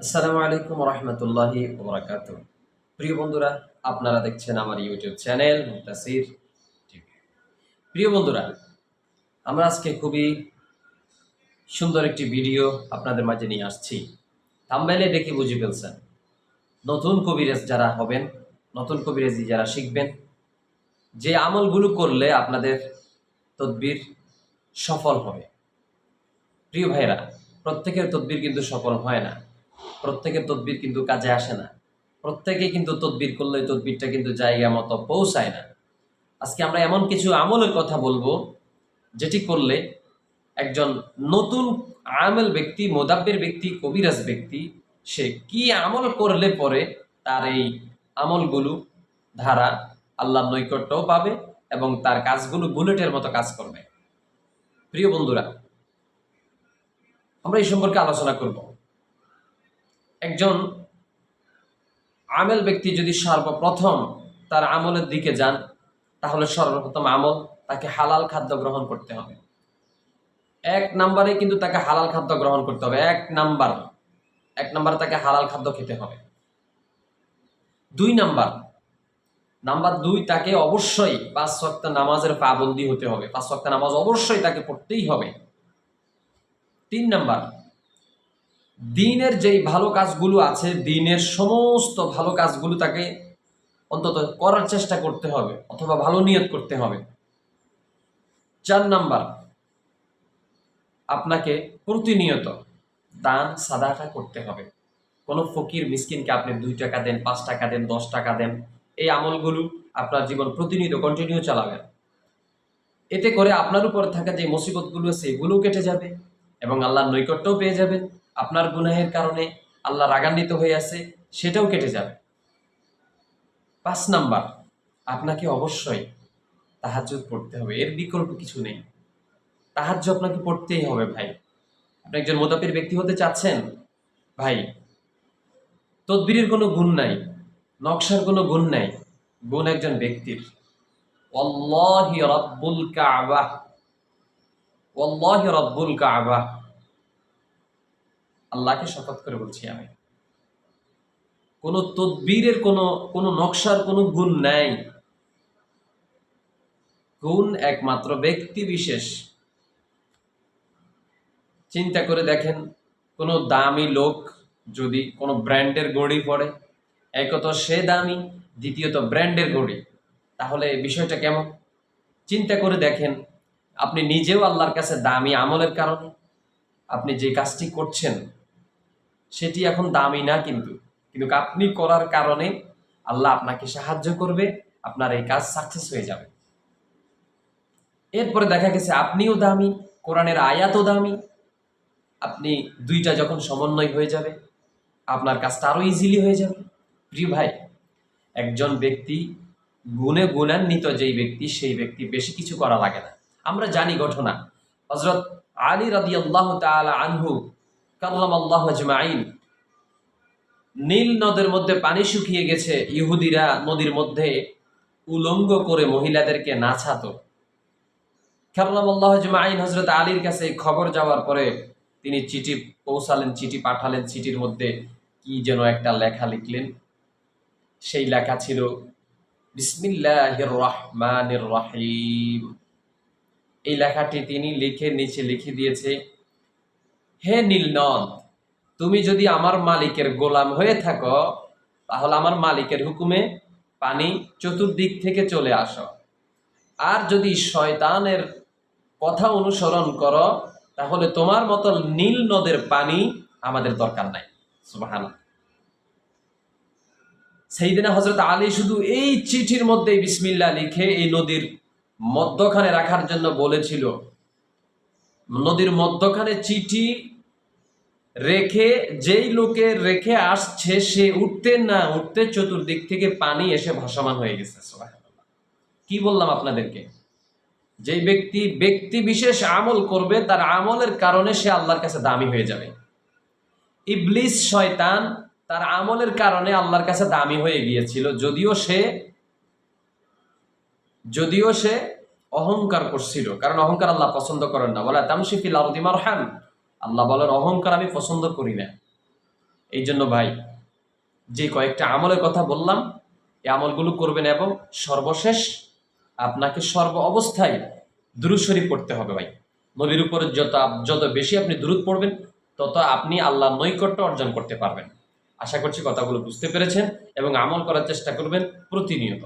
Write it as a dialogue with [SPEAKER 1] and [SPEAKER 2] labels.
[SPEAKER 1] আসসালামু আলাইকুম রহমতুল্লাহি ওবরাকাত প্রিয় বন্ধুরা, আপনারা দেখছেন আমার ইউটিউব চ্যানেল মুতাসির প্রিয় বন্ধুরা, আমরা আজকে খুবই সুন্দর একটি ভিডিও আপনাদের মাঝে নিয়ে আসছি। থাম্বাইলে দেখে বুঝে ফেলছেন। নতুন কবিরাজ যারা হবেন, নতুন কবিরাজি যারা শিখবেন যে আমলগুলো করলে আপনাদের তদবির সফল হবে। প্রিয় ভাইরা প্রত্যেকের তদবির কিন্তু সফল হয় না। প্রত্যেকের তদবির কিন্তু কাজে আসে না। প্রত্যেকে কিন্তু তদবির করলে তদবিরটা কিন্তু জায়গা মতো পৌঁছায় না। আজকে আমরা এমন কিছু আমলের কথা বলব, যেটি করলে একজন নতুন আমেল ব্যক্তি, মোদাব্বের ব্যক্তি, কবিরাজ ব্যক্তি, সে কি আমল করলে পরে তার এই আমলগুলো, ধারা আল্লাহর নৈকট্যও পাবে এবং তার কাজগুলো বুলেটের মতো কাজ করবে। প্রিয় বন্ধুরা, আমরা এই সম্পর্কে আলোচনা করব। একজন আমেল ব্যক্তি যদি সর্বপ্রথম তার আমলের দিকে যান, তাহলে সর্বপ্রথম আমল তাকে হালাল খাদ্য গ্রহণ করতে হবে। এক নাম্বারে কিন্তু তাকে হালাল খাদ্য গ্রহণ করতে হবে। এক নাম্বার, এক নাম্বারে তাকে হালাল খাদ্য খেতে হবে। দুই নাম্বার নাম্বার দুই, তাকে অবশ্যই পাঁচ ওয়াক্ত নামাজের পাবন্দি হতে হবে। পাঁচ ওয়াক্ত নামাজ অবশ্যই তাকে পড়তেই হবে। তিন নাম্বার, দিনের যেই ভালো কাজগুলো আছে, দিনের সমস্ত ভালো কাজগুলো তাকে অন্তত করার চেষ্টা করতে হবে, অথবা ভালো নিয়ত করতে হবে। চার নাম্বার, আপনাকে প্রতিনিয়ত দান সাদাটা করতে হবে। কোনো ফকির, মিসকিনকে আপনি দুই টাকা দেন, পাঁচ টাকা দেন, দশ টাকা দেন এই আমলগুলো আপনার জীবন প্রতিনিয়ত কন্টিনিউ চালাবেন। এতে করে আপনার উপর থাকা যে মুসিবতগুলো আছে কেটে যাবে এবং আল্লাহর নৈকট্যও পেয়ে যাবেন আপনার গুনাহের কারণে আল্লাহ রাগান্বিত হয়ে আছে, সেটাও কেটে যাবে। পাঁচ নাম্বার, আপনাকে অবশ্যই তাহাজ্জুদ পড়তে হবে। এর বিকল্প কিছু নেই। তাহাজ্জ আপনাকে পড়তেই হবে ভাই। আপনি একজন মোদাপির ব্যক্তি হতে চাচ্ছেন? ভাই, তদবিরের কোনো গুণ নাই। নকশার কোনো গুণ নাই, গুণ একজন ব্যক্তির। ওয়াল্লাহি রাব্বুল কাবা, ওয়াল্লাহি রাব্বুল কাবা। আল্লাহকে শপথ করে বলছি আমি, কোনো তদবীরের কোনো কোনো নকশার কোনো গুণ নাই। গুণ একমাত্র ব্যক্তি বিশেষ। চিন্তা করে দেখেন, কোনো দামি লোক যদি কোনো ব্র্যান্ডের গড়ি পড়ে একত সে দামি, দ্বিতীয়ত ব্র্যান্ডের গড়ি তাহলে বিষয়টা কেমন? চিন্তা করে দেখেন, আপনি নিজেও আল্লাহর কাছে দামি আমলের কারণে। আপনি যে কাজটি করছেন, সেটি এখন দামি না কিন্তু। কিন্তু আপনি করার কারণে আল্লাহ আপনাকে সাহায্য করবে, আপনার এই কাজ সাকসেস হয়ে যাবে। এরপরে দেখা গেছে, আপনিও দামি, কোরআনের আয়াতও দামি। আপনি দুইটা যখন সমন্বয় হয়ে যাবে, আপনার কাজটা আরও ইজিলি হয়ে যাবে। প্রিয় ভাই, একজন ব্যক্তি গুণে গুণান্বিত যেই ব্যক্তি, সেই ব্যক্তি বেশি কিছু করা লাগে না। আমরা জানি ঘটনা হজরত আলী রাদি আল্লাহ আনহু কাল্লাম আল্লাহ আজমাইন নীল নদের মধ্যে পানি শুকিয়ে গেছে, ইহুদিরা নদীর মধ্যে উলঙ্গ করে মহিলাদেরকে নাচাতো। কাল্লাম আল্লাহ আজমাইন হজরত আলীর কাছে এই খবর যাওয়ার পরে তিনি চিঠি পৌঁছালেন, চিঠি পাঠালেন, চিঠির মধ্যে কি যেন একটা লেখা লিখলেন সেই লেখা ছিল বিসমিল্লাহির এই লেখাটি তিনি লিখে নিচে লিখে দিয়েছে, হে নীলনদ তুমি যদি আমার মালিকের গোলাম হয়ে থাকো, তাহলে আমার মালিকের হুকুমে পানি চতুর্দিক থেকে চলে আসো। আর যদি শয়তানের কথা অনুসরণ করো, তাহলে তোমার মতো নীল নদের পানি আমাদের দরকার নাই। সুবাহান সেইদিনা হজরত আলী শুধু এই চিঠির মধ্যে বিসমিল্লা লিখে এই নদীর মধ্যখানে রাখার জন্য বলেছিল। নদীর মধ্যখানে চিঠি রেখে যেই লোকে রেখে আসছে, সে উঠতে না উঠতে চতুর্দিক থেকে পানি এসে ভাসমান হয়ে গেছে কি বললাম আপনাদেরকে? যেই ব্যক্তি ব্যক্তি বিশেষ আমল করবে, তার আমলের কারণে সে আল্লাহর কাছে দামি হয়ে যাবে। ইবলিস, শয়তান তার আমলের কারণে আল্লাহর কাছে দামি হয়ে গিয়েছিল। যদিও সে যদিও সে অহংকার করছিল। কারণ অহংকার আল্লাহ পছন্দ করেন না। বলে তামসিফিল আরদিমার হান আল্লাহ বলেন, অহংকার আমি পছন্দ করি না। এই জন্য ভাই, যে কয়েকটা আমলের কথা বললাম, এই আমলগুলো করবেন এবং সর্বশেষ আপনাকে সর্ব অবস্থায় দুরুদ শরীফ পড়তে হবে ভাই। নবীর উপরে যত যত বেশি আপনি দূরত পড়বেন, তত আপনি আল্লাহ নৈকট্য অর্জন করতে পারবেন। আশা করছি কথাগুলো বুঝতে পেরেছেন এবং আমল করার চেষ্টা করবেন প্রতিনিয়ত।